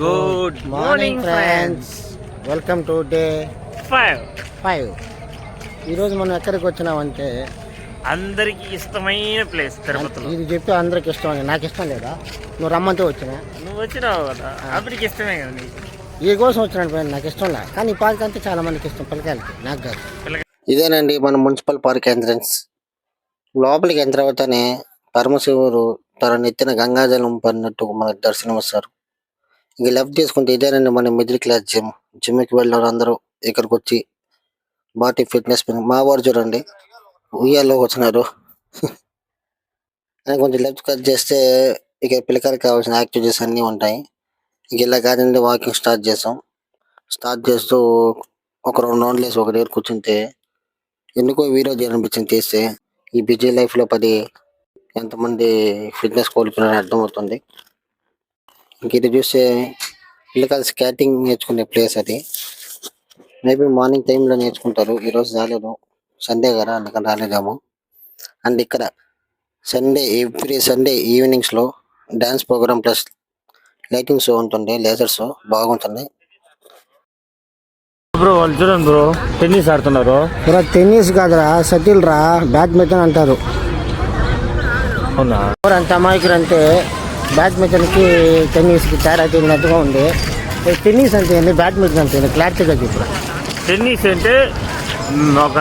Good morning friends welcome to day five five ఈరోజు మనం ఎక్కడికి వచ్చినామంటే అందరికి ఇష్టమైన ప్లేస్ తిరుపతిలో. ఇది చెప్పి అందరికి ఇష్టం నాకు ఇష్టం లేదా? నువ్వు రమ్మంటే వచ్చినా? నువ్వు వచ్చినావు కదా? అందరికి ఇష్టమే కదా నీకు? ఈ కోసం వచ్చినాడు ఫ్రెండ్ నాకు ఇష్టం లే. కానీ ఈ పార్క్ అంటే చాలా మందికి ఇష్టం. పిల్లకాయలకి నాకు కాదు. ఇదేనండి మన మున్సిపల్ పార్క్ ఎంట్రన్స్. లోపలికి ఎంటర్ అవుతానే పరమశివుడు తన నెత్తిన గంగాజలం పడినట్టు మనకు దర్శనం వస్తారు ఇంక లెఫ్ట్ తీసుకుంటే ఇదేనండి మన మిడిల్ క్లాస్ జిమ్ జిమ్కి వెళ్ళారు అందరూ ఇక్కడికి వచ్చి బాడీ ఫిట్నెస్ మా వారు చూడండి. ఉయ్యాల్లో వచ్చినారు అని కొంచెం లెఫ్ట్ కట్ చేస్తే ఇక పిల్లకాయలకు కావాల్సిన యాక్టివిటీస్ అన్నీ ఉంటాయి. ఇక ఇలా కాదండి వాకింగ్ స్టార్ట్ చేసాం. స్టార్ట్ చేస్తూ ఒక రెండు రౌండ్లు వేసి ఒక దగ్గర కూర్చుంటే ఎందుకో వీడియో చేయాలనిపించింది చేస్తే ఈ బిజీ లైఫ్లో పది ఎంతమంది ఫిట్నెస్ కోల్పోయినారో అర్థమవుతుంది. ఇది చూస్తే పిల్లకాయలు స్కేటింగ్ నేర్చుకునే ప్లేస్ అది. మేబీ మార్నింగ్ టైంలో నేర్చుకుంటారు. ఈరోజు రాలేదు. సండే కదా అందుకని రాలేదేమో. అండ్ ఇక్కడ Sunday every Sunday ఈవినింగ్స్లో dance program plus lighting show ఉంటుంది లేజర్ షో బాగుంటుంది. బ్రో వాళ్ళు చూడండి బ్రో టెన్నిస్ ఆడుతున్నారు. ఇక్కడ టెన్నిస్ కాదురా షటిల్ రా బ్యాడ్మింటన్ అంటారు. అవునా? అంత అమాయకులు అంటే బ్యాడ్మింటన్కి టెన్నిస్కి తేడా తెలియనట్టుగా ఉంది. టెన్నిస్ అంటే ఏంటి బ్యాడ్మింటన్ అంటే క్లారిటీగా చెప్పు. టెన్నిస్ అంటే ఒక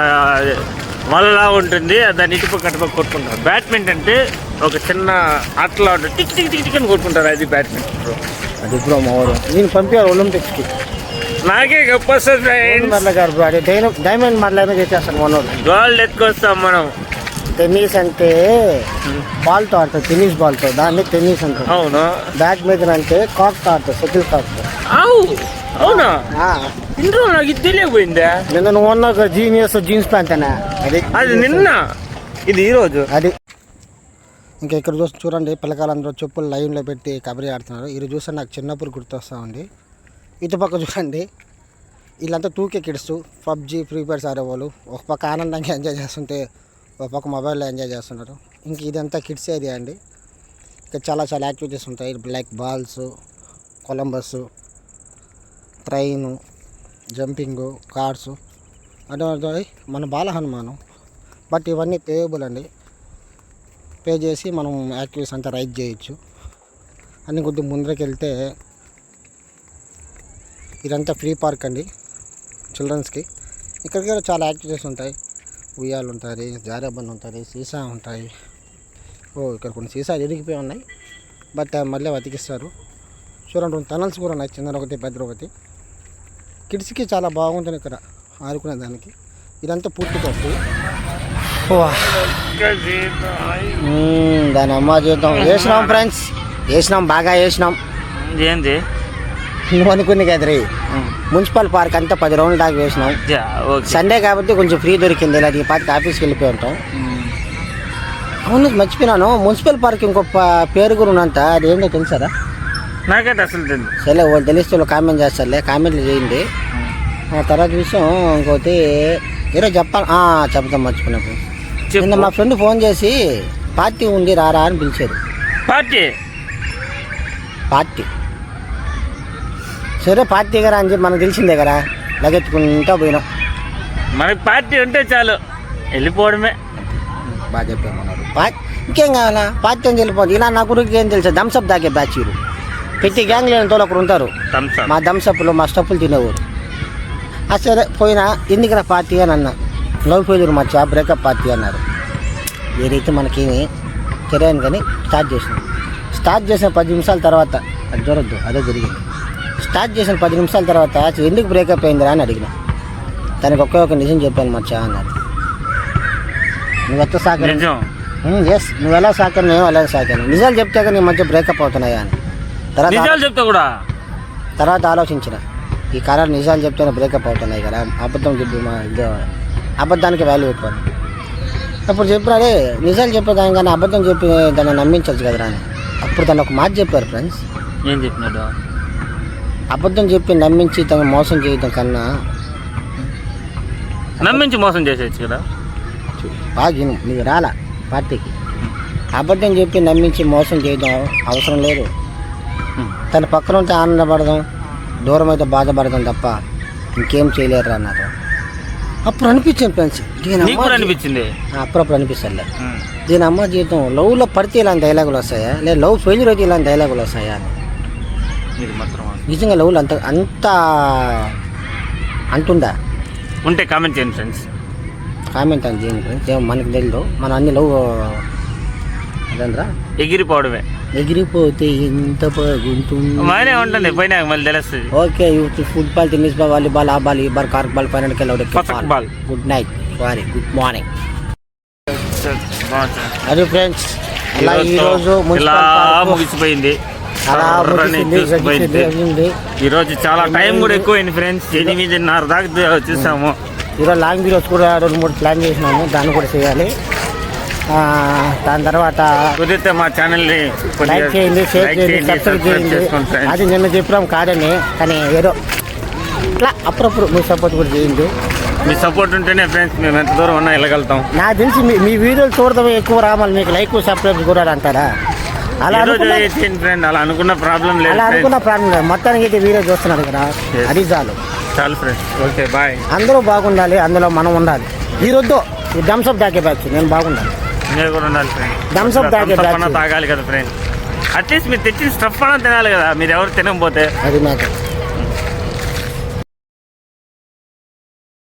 వలలా ఉంటుంది దాన్ని ఇటుపక్క అటుపక్క కొట్టుకుంటారు. బ్యాడ్మింటన్ అంటే ఒక చిన్న ఆటలా ఉంటుంది. టిక్ టిక్ టిక్ టిక్ అని కొట్టుకుంటారు. అది బ్యాడ్మింటన్ బ్రో అది ఇప్పుడు మా ఊరు. నేను పంపారు ఒలింపిక్స్కి. నాకే గొప్ప వస్తుంది గారు బ్రో అది డైమండ్ మరల చేసేస్తాను మనోడు గోల్డ్ ఎత్తుకొస్తాం మనం. టెన్నిస్ అంటే బాల్తో ఆడతారు టెన్నిస్ బాల్తో. దాన్ని టెన్నిస్ అంటారు. అవును? బ్యాడ్మింటన్ అంటే కాక్తో ఆడతారు షటిల్ కాక్తో అవు అవునా? ఇంట్లో నాకు ఇది తెలియకపోయిందా. నిన్న నువ్వు ఒక జీనియస్ జీన్స్ ప్యాంట్ అనే. అది అది నిన్న? ఇది ఈరోజు అది. ఇంకా ఇక్కడ చూసి చూడండి పిల్లకాయలందరూ చెప్పులు లైన్లో పెట్టి కబడ్డీ ఆడుతున్నారు. ఇది చూస్తే నాకు చిన్నప్పుడు గుర్తొస్తా ఉంది. ఇటుపక్క చూడండి. వీళ్ళంతా two K kids PUBG free fires ఆడేవాళ్ళు. ఒక పక్క ఆనందంగా ఎంజాయ్ చేస్తుంటే ఒక పక్క మొబైల్లో ఎంజాయ్ చేస్తున్నారు. ఇంక ఇదంతా కిడ్స్ ఏరియా అండి. ఇక్కడ చాలా చాలా యాక్టివిటీస్ ఉంటాయి. Like balls Columbus train jumping cars అటువంటి మన బాల హనుమానం బట్ ఇవన్నీ పేయబుల్ అండి. పే చేసి మనం యాక్టివిటీస్ అంతా రైడ్ చేయొచ్చు. అన్ని కొద్ది ముందరికి వెళ్తే ఇదంతా ఫ్రీ పార్క్ అండి. చిల్డ్రన్స్కి ఇక్కడికి కూడా చాలా యాక్టివిటీస్ ఉంటాయి. ఉయ్యాలు ఉంటుంది జారేబండ్ ఉంటుంది సీసా ఉంటాయి. ఓ ఇక్కడ కొన్ని సీసాలు ఇరిగిపోయి ఉన్నాయి. బట్ మళ్ళీ బతికిస్తారు చూడండి రెండు టనల్స్ కూడా ఉన్నాయి చిన్న ఒకటి పెద్ద ఒకటి. కిడ్స్కి చాలా బాగుంటుంది ఇక్కడ ఆడుకునే దానికి. ఇదంతా పూర్తి ఫ్రీ దాని అమ్మ జీవితం. వేసినాం ఫ్రెండ్స్. వేసినాం బాగా వేసినాం. ఏంది? నువ్వు అనుకుంది కదా రే మున్సిపల్ పార్క్ అంతా పది రౌండ్ల దాకా వేసినాం. సండే కాబట్టి కొంచెం ఫ్రీ దొరికింది. ఇలా పార్క్ ఆఫీస్కి వెళ్ళిపోయి ఉంటాం. అవును మర్చిపోయినాను. మున్సిపల్ పార్క్ ఇంకో ప- పేరు కూడా ఉన్నంత. అది ఏంటో తెలుసారా? నాకైతే అసలు తెలియదు సరే వాళ్ళు తెలిస్తే వాళ్ళు కామెంట్ చేస్తారులే. కామెంట్లు చేయండి. ఆ తర్వాత విషయం ఇంకోటి ఈరోజు చెప్పాలి. చెప్తాం మర్చిపోయినప్పుడు. నిన్న మా ఫ్రెండ్ ఫోన్ చేసి పార్టీ ఉంది రారా అని పిలిచారు. పార్టీ? పార్టీ. సరే పార్టీ కదా అని చెప్పి మనకు తెలిసిందే కదా. లగెత్తుకుంటా పోయినాం. మనకి పార్టీ ఉంటే చాలు. వెళ్ళిపోవడమే. బాగా పా- ఇంకేం కావాలా? పార్టీ అని వెళ్ళిపోతుంది ఇలా నా గురికి ఏం తెలుసు? థమ్స్అప్ దాకే బ్యాచ్ వీరు ప్రతి గ్యాంగ్ లేని తోలు ఒకరు ఉంటారు. మా థమ్స్అప్లు మా స్టప్పులు తినేవారు. ఆ సరే పోయినా ఎందుకురా పార్టీ అని అన్నా. లవ్ ఫెయిల్యూర్ మచ్చా బ్రేకప్ పార్టీ అన్నారు. ఏదైతే మనకేమి తెలియను కానీ స్టార్ట్ చేసినాం. స్టార్ట్ చేసిన పది నిమిషాల తర్వాత అది చూడొద్దు అదే జరిగింది. స్టార్ట్ చేసిన పది నిమిషాల తర్వాత ఎందుకు బ్రేకప్ అయిందిరా అని అడిగిన. తనకి ఒకే ఒక నిజం చెప్పాను మచ్చా అన్నారు నువ్వు ఎట్లా సాకరు? ఎస్ నువ్వు ఎలా సాకాను నేను అలాగే సాకాను? నిజాలు చెప్తే కానీ నీ మధ్య బ్రేకప్ అవుతున్నాయా అని. తర్వాత చెప్తా కూడా? తర్వాత ఆలోచించిన. ఈ కారణాలు నిజాలు చెప్తేనే బ్రేకప్ అవుతున్నాయి కదా. అబద్ధం చెప్పి మా ఇది అబద్ధానికి వాల్యూ ఎక్కువ. అప్పుడు చెప్పినాడే నిజాలు చెప్పేదాని కానీ అబద్ధం చెప్పి దాన్ని నమ్మించవచ్చు కదరా అని. అప్పుడు తను ఒక మాట చెప్పారు ఫ్రెండ్స్ ఏం చెప్పినాడు? అబద్ధం చెప్పి నమ్మించి తను మోసం చేయడం కన్నా నమ్మించి మోసం చేసేయచ్చు కదా? బాగా నీకు రాలా పార్టీకి. అబద్ధం చెప్పి నమ్మించి మోసం చేయడం అవసరం లేదు. తన పక్కన ఉంటే ఆనందపడదాం దూరం అయితే బాధపడదాం తప్ప ఇంకేం చేయలేరు అన్నారు అప్పుడు అనిపించింది ఫ్రెండ్స్ అనిపించింది? అప్పుడప్పుడు అనిపిస్తుంది. దీని అమ్మ జీవితం లవ్లో పడితే ఇలాంటి డైలాగులు వస్తాయా? లేదా లవ్ ఫెయిల్యూర్ అయితే ఇలాంటి డైలాగులు వస్తాయా అని. నిజంగా లవ్లు అంత అంత అంటుందా? ఉంటే కామెంట్ చేయండి ఫ్రెండ్స్ కామెంట్ అని దీని గురించి ఏం మనకి తెలియదు మన అన్ని లవ్ అదేంద్రా? ఎగిరిపోవడమే. ఎగిరిపోతే ఎంత బాగుంటుంది ఉంటుంది పోయినా మళ్ళీ తెలుస్తుంది. Okay football tennis ball volleyball ఆ బాల్ ఈ ball cork ball పతక్ ball. Good night sorry good morning. అది ఫ్రెండ్స్ అలా ఈ రోజు ఇలా పార్కు ముగిసిపోయింది. అలా కర్రని ముగిసింది, చూసిపోయింది. గడిచింది, అయింది. ఈ రోజు చాలా టైం కూడా ఎక్కువైంది ఫ్రెండ్స్ ఎనిమిదిన్నర దాకా చూసాము. ఈరోజు లాంగ్ వీడియోస్ కూడా రెండు మూడు ప్లాన్ చేసినాము. దాన్ని కూడా చేయాలి. దాని తర్వాత కుదిరితే మా ఛానల్ని లైక్ చేయండి షేర్ చేయండి సబ్స్క్రైబ్ చేయండి. అది నిన్న చెప్పినాం కాదని కానీ ఏదో ఇట్లా అప్పుడప్పుడు మీ సపోర్ట్ కూడా చేయండి. మీ సపోర్ట్ ఉంటేనే ఫ్రెండ్స్ మేము ఎంత దూరం ఉన్నా వెళ్ళగలుగుతాం. నాకు తెలిసి మీ మీ వీడియోలు చూడడం ఎక్కువ రావాలి. మీకు లైక్ సబ్స్క్రైబ్ కూడా అంటారా? అలా ఫ్రెండ్ అలా అనుకున్న ప్రాబ్లం లేదు అలా. అనుకున్న ప్రాబ్లం లేదు. మొత్తానికి అయితే వీడియో చూస్తున్నారు కదా. అది చాలు. చాలు ఫ్రెండ్స్ ఓకే బాయ్ అందరూ బాగుండాలి అందులో మనం ఉండాలి. ఈ రొద్దు ఈ థమ్స్అప్ తాగే బ్యాచ్ నేను బాగుండాలి. మీరు కూడా ఉండాలి ఫ్రెండ్ up తాగే batch. తాగాలి కదా ఫ్రెండ్ అట్లీస్ట్ మీరు తెచ్చిన స్టఫ్ అన్నా తినాలి కదా. మీరు ఎవరు తినకపోతే. అది మ్యాటర్